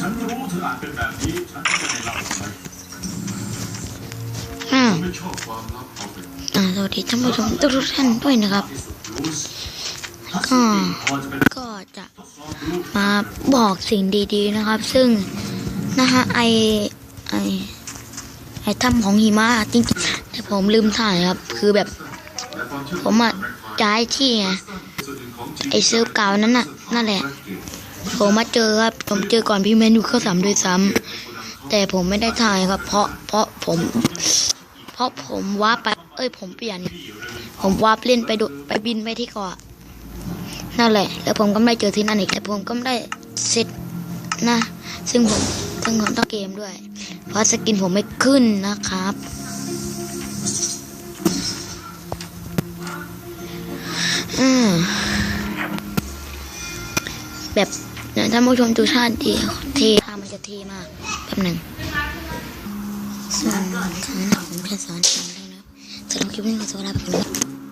ฉันรู้เธออาจเป็นแบบนี้ ฉันก็ไม่ได้เล่าทำไมอืมไม่ชอบความลับเอาเป็อสวัสดีท่านผู้ชมทุกท่านด้วยนะครับ ก็ก็จะมาบอกสิ่งดีๆนะครับ ซึ่งนะฮะไอไอไอถ้ำของหิมะจริงๆแต่ผมลืมถ่ายครับ คือแบบ ผมอะจ่ายที่ไงไอเซิร์ฟเก่านั้นน่ะนั่นแหละ ผมมาเจอครับ ผมเจอก่อนพี่แมนอยู่เข้าสามด้วยซ้ำแต่ผมไม่ได้ถ่ายครับ เพราะเพราะผม เพราะผมวาไป เอ้ย ผมเปลี่ยน ผมวาร์ปเล่นไปดูไปบินไปที่เกาะนั่นแหละ แล้วผมก็ไม่ได้เจอที่นั่นอีกแต่ผมก็ไม่ได้เสร็จนะ ซึ่งผมซึ่งผมต้องเกมด้วย เพราะสกินผมไม่ขึ้นนะครับอืม แบบท่านผู้ชมดูชาติดีเททามันจะเทมากแบบหนึ่งส่วนของหน้าผมจะสอนทำด้วยนะสำหรับคลิปนี้ขอตัวลาไปก่อนนะครับ